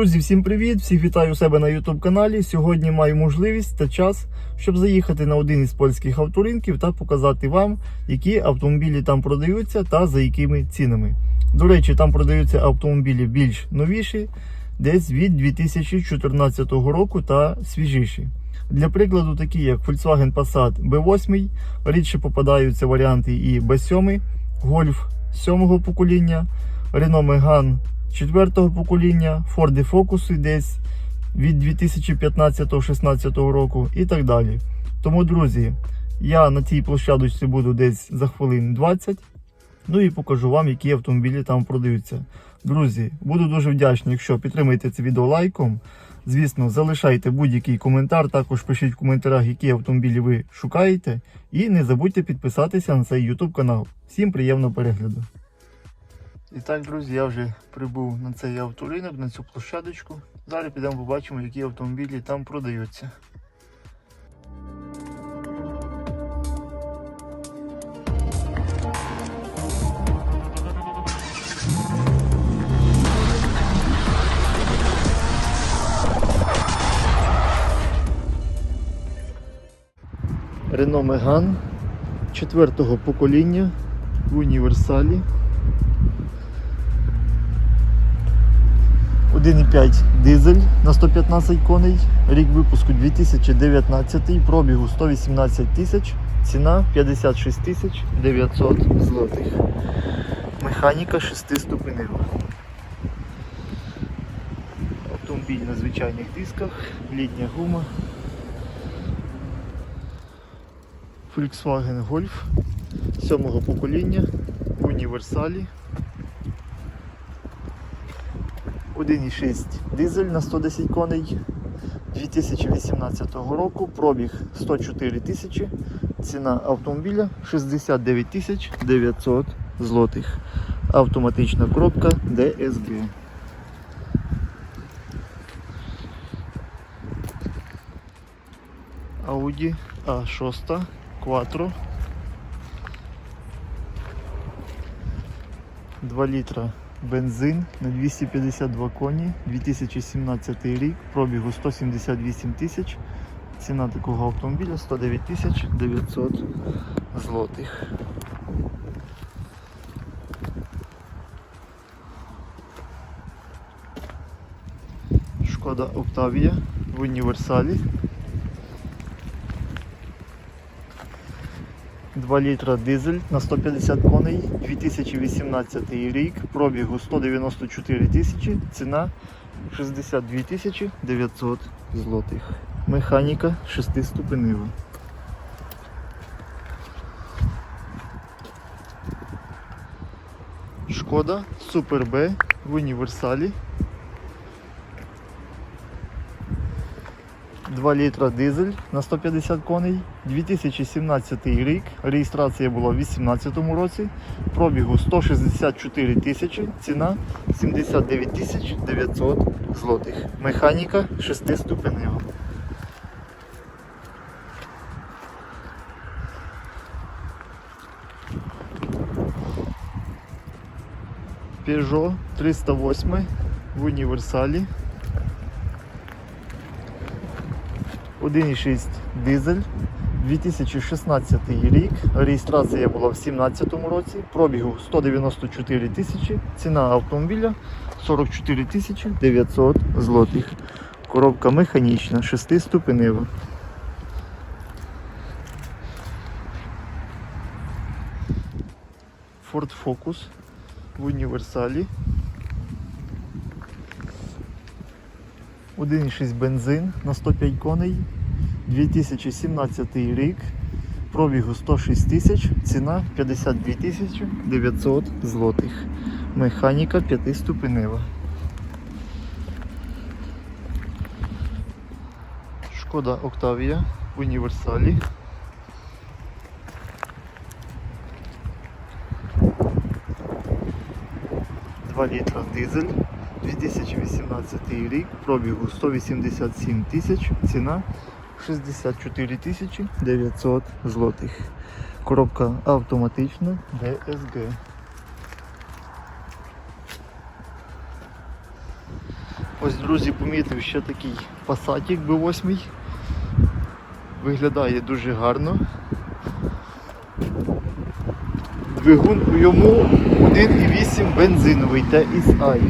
Друзі, всім привіт! Всіх вітаю у себе на YouTube каналі. Сьогодні маю можливість та час, щоб заїхати на один із польських авторинків та показати вам, які автомобілі там продаються та за якими цінами. До речі, там продаються автомобілі більш новіші, десь від 2014 року та свіжіші. Для прикладу, такі як Volkswagen Passat B8, рідше попадаються варіанти і B7, Golf 7 покоління, Renault Megane четвертого покоління, Ford Focus десь від 2015-16 року і так далі. Тому, друзі, я на цій площадочці буду десь за хвилин 20. Ну і покажу вам, які автомобілі там продаються. Друзі, буду дуже вдячний, якщо підтримаєте це відео лайком. Звісно, залишайте будь-який коментар, також пишіть в коментарях, які автомобілі ви шукаєте. І не забудьте підписатися на цей YouTube канал. Всім приємного перегляду! І так, друзі, я вже прибув на цей авторинок, на цю площадочку. Зараз підемо побачимо, які автомобілі там продаються. Renault Megane четвертого покоління в універсалі. 1,5 дизель на 115 коней, рік випуску 2019, пробігу 118 тисяч, ціна 56 тисяч 900 злотих. Механіка 6 ступенева. Автомобіль на звичайних дисках, літня гума. Volkswagen Golf 7 покоління універсалі. 1,6 дизель на 110 коней 2018 року, пробіг 104 тисячі, ціна автомобіля 69 тисяч 900 злотих. Автоматична коробка DSG. Audi A6 Quattro 2 літра бензин на 252 коні, 2017 рік, пробігу 178 тисяч. Ціна такого автомобіля 109 тисяч 900 злотих. Шкода Октавія в універсалі. 2 літра дизель на 150 коней, 2018 рік, пробігу 194 тисячі, ціна 62 тисячі 900 злотих. Механіка 6 ступенева. Шкода Супер Б в універсалі. 2 літра дизель на 150 коней, 2017 рік, реєстрація була в 2018 році, пробігу 164 тисячі, ціна 79 тисяч 900 злотих. Механіка 6 ступенева. Peugeot 308 в універсалі. 1,6 дизель, 2016 рік, реєстрація була в 2017 році, пробігу 194 тисячі, ціна автомобіля 44 тисячі 900 злотих. Коробка механічна, 6 ступенева. Ford Focus в універсалі. 1,6 бензин на 105 коней, 2017 рік, пробігу 106 тисяч, ціна 52 тисячі 900 злотих. Механіка 5 ступенева. Шкода Октавія в універсалі. Літра дизель. 2018 рік, пробігу 187 тисяч, ціна 64 тисячі 900 злотих. Коробка автоматична DSG. Ось, друзі, помітив ще такий пасатік B8. Виглядає дуже гарно. Двигун у йому 1,8 бензиновий TSI.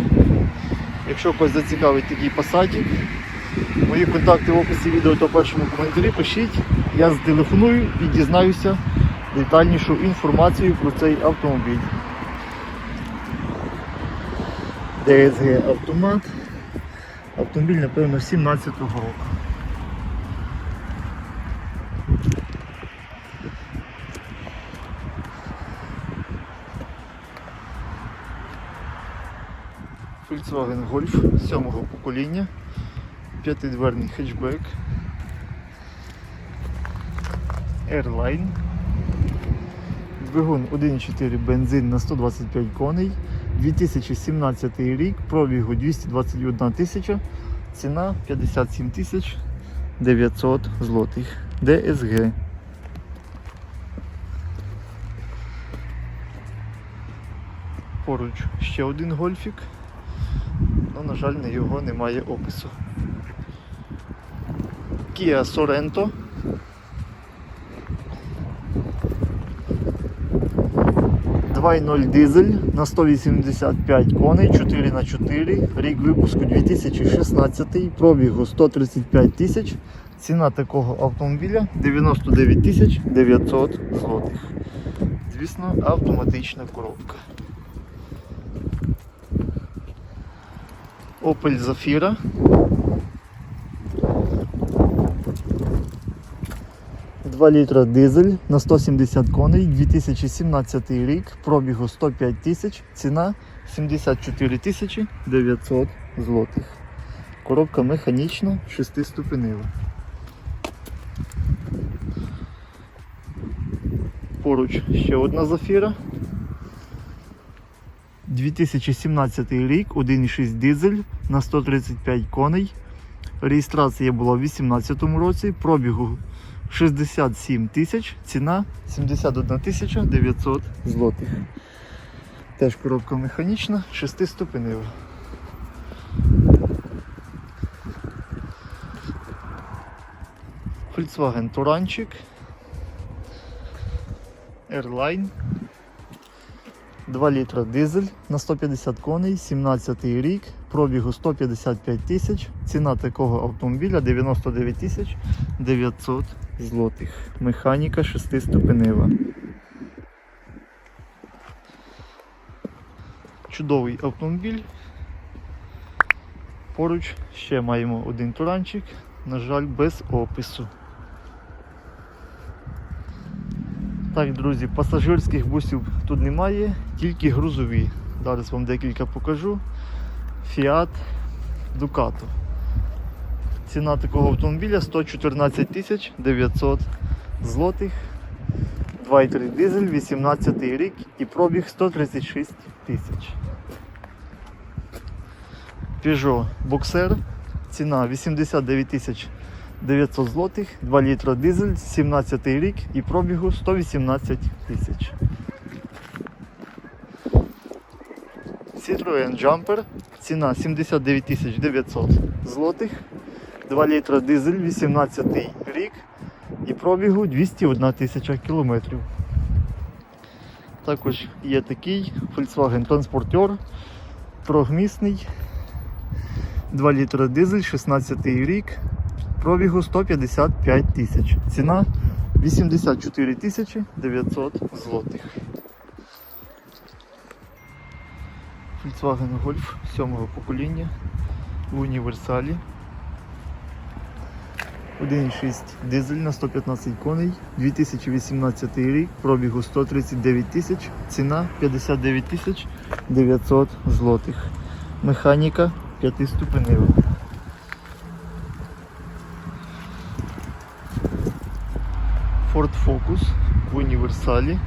Якщо когось зацікавить такий пасатік, мої контакти в описі відео та першому коментарі пишіть, я зателефоную і дізнаюся детальнішу інформацію про цей автомобіль. DSG автомат. Автомобіль, напевно, 17-го року. Volkswagen Golf 7-го покоління, п'ятидверний хетчбек, Airline, двигун 1.4 бензин на 125 коней, 2017 рік, пробігу 221 тисяча, ціна 57 тисяч 900 злотих. DSG. Поруч ще один гольфік, але, на жаль, на його немає опису. Kia Sorento. Два і 0 дизель на 185 коней, 4 на 4 рік випуску 2016, пробігу 135 тисяч. Ціна такого автомобіля 99 тисяч 900 злотих. Звісно, автоматична коробка. Opel Zafira. Два літра дизель на 170 коней, 2017 рік, пробігу 105 тисяч, ціна 74 тисячі 900 злотих. Коробка механічна, 6-ступенева. Поруч ще одна зафіра. 2017 рік, 1,6 дизель на 135 коней. Реєстрація була в 2018 році, пробігу 67 тисяч, ціна 71 тисяча 900 злотих. Теж коробка механічна, 6-ступенева. Volkswagen Туранчик. Airline. 2 літра дизель на 150 коней, 17 рік, пробігу 155 тисяч, ціна такого автомобіля 99 тисяч 900 злотих. Механіка 6-ступенева. Чудовий автомобіль. Поруч ще маємо один туранчик, на жаль, без опису. Так, друзі, пасажирських бусів тут немає, тільки грузові. Зараз вам декілька покажу. Fiat Ducato. Ціна такого автомобіля 114 тисяч 900 злотих. 2,3 дизель, 18 рік і пробіг 136 тисяч. Peugeot Boxer. Ціна 89 тисяч 900 злотих, 2 літра дизель, 17 рік і пробігу 118 тисяч. Citroen Jumper, ціна 79 тисяч 900 злотих, 2 літра дизель, 18 рік і пробігу 201 тисяча кілометрів. Також є такий Volkswagen Transporter, трьохмісний, 2 літра дизель, 16 рік, пробігу 155 тисяч. Ціна 84 тисячі 900 злотих. Volkswagen Golf 7 покоління в універсалі. 1,6 дизель на 115 коней, 2018 рік, пробігу 139 тисяч, ціна 59 тисяч 900 злотих. Механіка 5-ступенева. Ford Focus в універсалі.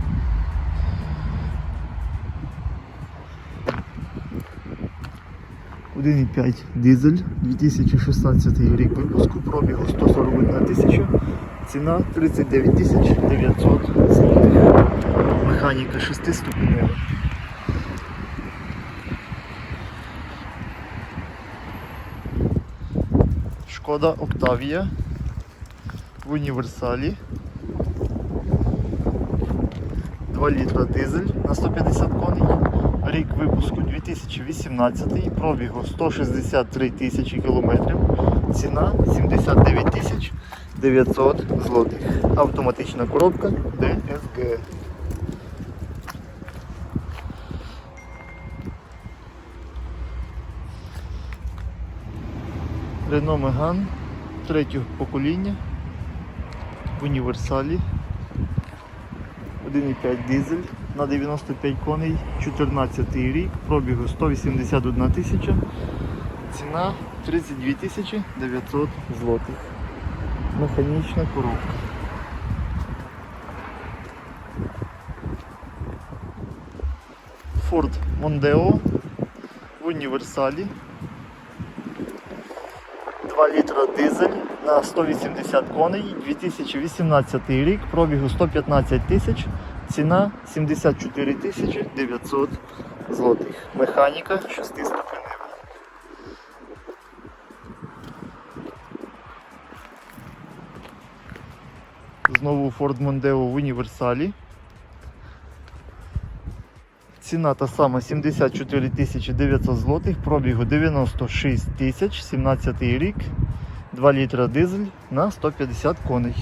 Один і 5 дизель, 2016 рік випуску, пробігу 141 тисяча, ціна 39 тисяч 900 злотих. Механіка 6 ступенева. Шкода Октавія в універсалі. 2 літра дизель на 150 коней. Рік випуску 2018, пробігу 163 тисячі кілометрів. Ціна 79 тисяч 900 злотих. Автоматична коробка DSG. Renault Megane третього покоління в універсалі. 1,5 дизель на 95 коней, 14 рік, пробігу 181 тисяча, ціна 32 тисячі 900 злотих. Механічна коробка. Ford Mondeo в універсалі. 2 літра дизель на 180 коней, 2018 рік, пробігу 115 тисяч, ціна 74 тисячі 900 злотих. Механіка 6 ступенева. Знову Ford Mondeo в універсалі. Ціна та сама 74 тисячі 900 злотих, пробігу 96 тисяч, 17 рік, 2 літра дизель на 150 коней.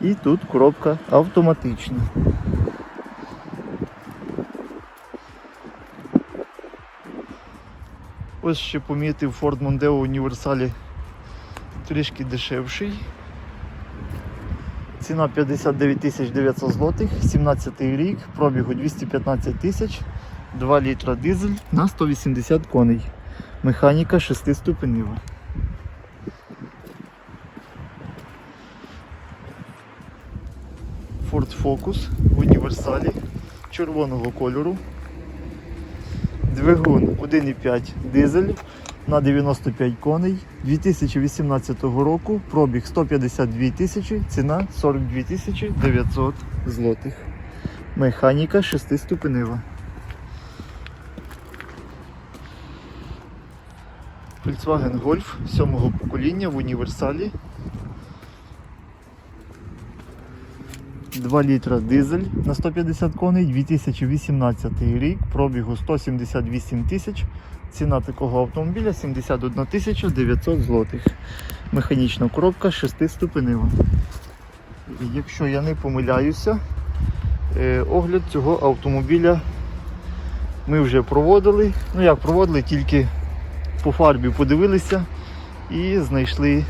І тут коробка автоматична. Ось ще помітив Ford Mondeo універсалі трішки дешевший. Ціна 59 тисяч 900 злотих, 17 рік, пробігу 215 тисяч, 2 літра дизель на 180 коней. Механіка 6 ступенева. Ford Focus в універсалі червоного кольору. Двигун 1,5 дизель на 95 коней 2018 року, пробіг 152 тисячі, ціна 42 тисячі 900 злотих. Механіка 6 ступенева. Volkswagen Golf 7-го покоління в універсалі. 2 літра дизель на 150 коней, 2018 рік, пробігу 178 тисяч. Ціна такого автомобіля 71 тисяча 900 злотих. Механічна коробка 6 ступенева. Якщо я не помиляюся, е, огляд цього автомобіля ми вже проводили. Ну як проводили, тільки по фарбі подивилися і знайшли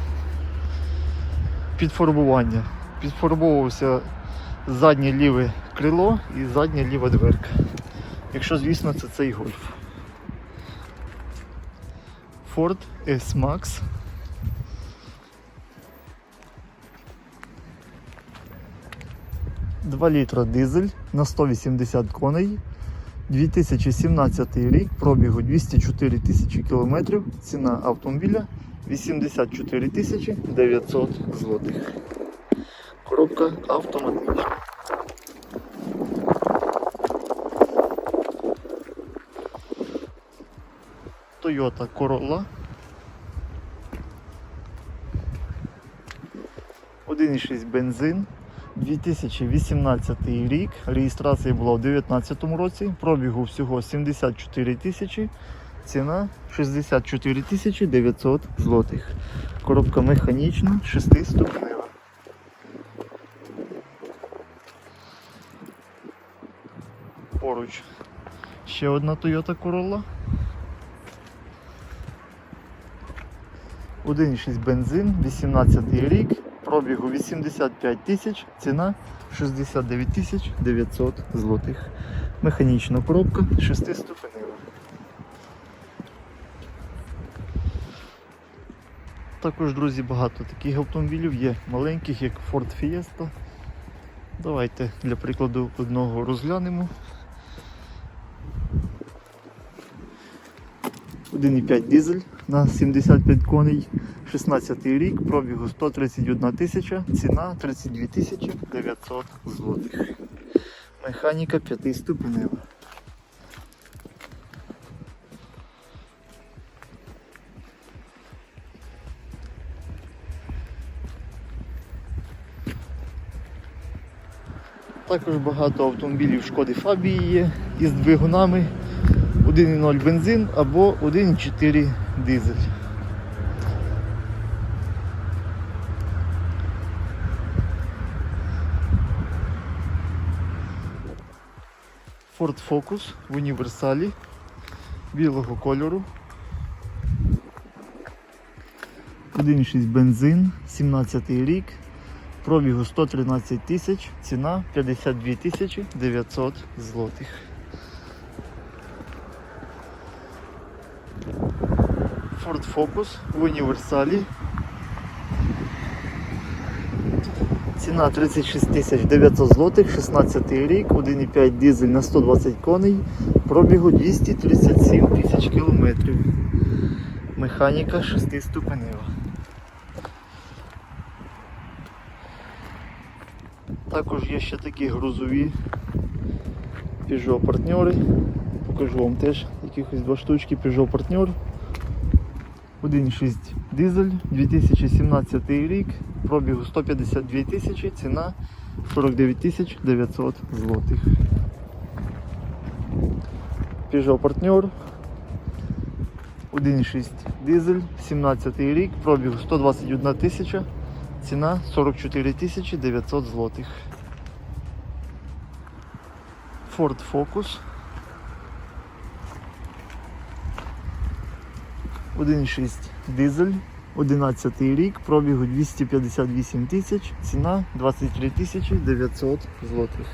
підфарбування. Підфарбовувався заднє ліве крило і задня ліва дверка. Якщо, звісно, це цей гольф. Ford S-Max. Два літра дизель на 180 коней. 2017 рік, пробігу 204 тисячі кілометрів, ціна автомобіля 84 тисячі 900 злотих. Коробка автоматична. Toyota Corolla. 1,6 бензин. 2018 рік. Реєстрація була у 2019 році. Пробігу всього 74 тисячі. Ціна 64 тисячі 900 злотих. Коробка механічна, 6 ступенева. Поруч ще одна Toyota Corolla. 1,6 бензин, 18 рік, пробігу 85 тисяч, ціна 69 тисяч 900 злотих. Механічна коробка 6-ступенева. Також, друзі, багато таких автомобілів є маленьких, як Ford Fiesta. Давайте для прикладу одного розглянемо. 1,5 дизель на 75 коней, 16 рік, пробігу 131 тисяча, ціна 32 тисячі 900 злотих. Механіка 5 ступенева. Також багато автомобілів шкоди фабії є із двигунами. 1.0 бензин або 1.4 дизель. Ford Focus в універсалі білого кольору. 1.6 бензин, 17 рік, пробігу 113 тисяч, ціна 52 тисячі 900 злотих. Ford Focus в універсалі. Ціна 36 тисяч 900 злотих, 16 рік, 1,5 дизель на 120 коней, пробігу 237 тисяч кілометрів. Механіка 6 ступенева. Також є ще такі грузові Peugeot партнери. Покажу вам теж якихось два штучки Peugeot партнер. 1.6 дизель, 2017 рік, пробігу 152 тисячі, ціна 49 тисяч 900 злотих. Peugeot партнер. 1.6 дизель, 17 рік, пробіг 121 тисяча, ціна 44 тисячі 900 злотих. Ford Focus. 1.6 дизель, 11 рік, пробігу 258 тисяч, ціна 23 тисячі 900 злотих.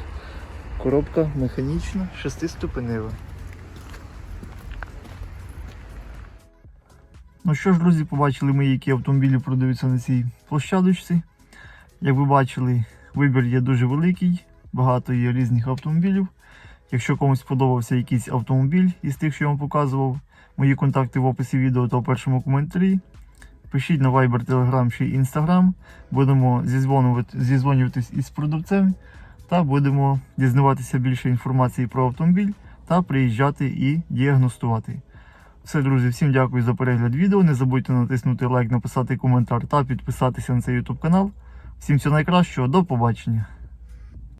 Коробка механічна, 6-ступенева. Ну що ж, друзі, побачили ми, які автомобілі продаються на цій площадочці. Як ви бачили, вибір є дуже великий, багато є різних автомобілів. Якщо комусь сподобався якийсь автомобіль із тих, що я вам показував, мої контакти в описі відео та у першому коментарі. Пишіть на Viber, Telegram чи Instagram. Будемо зізвонювати- зізвонюватись із продавцем та будемо дізнаватися більше інформації про автомобіль та приїжджати і діагностувати. Все, друзі, всім дякую за перегляд відео. Не забудьте натиснути лайк, написати коментар та підписатися на цей YouTube канал. Всім всього найкращого, до побачення!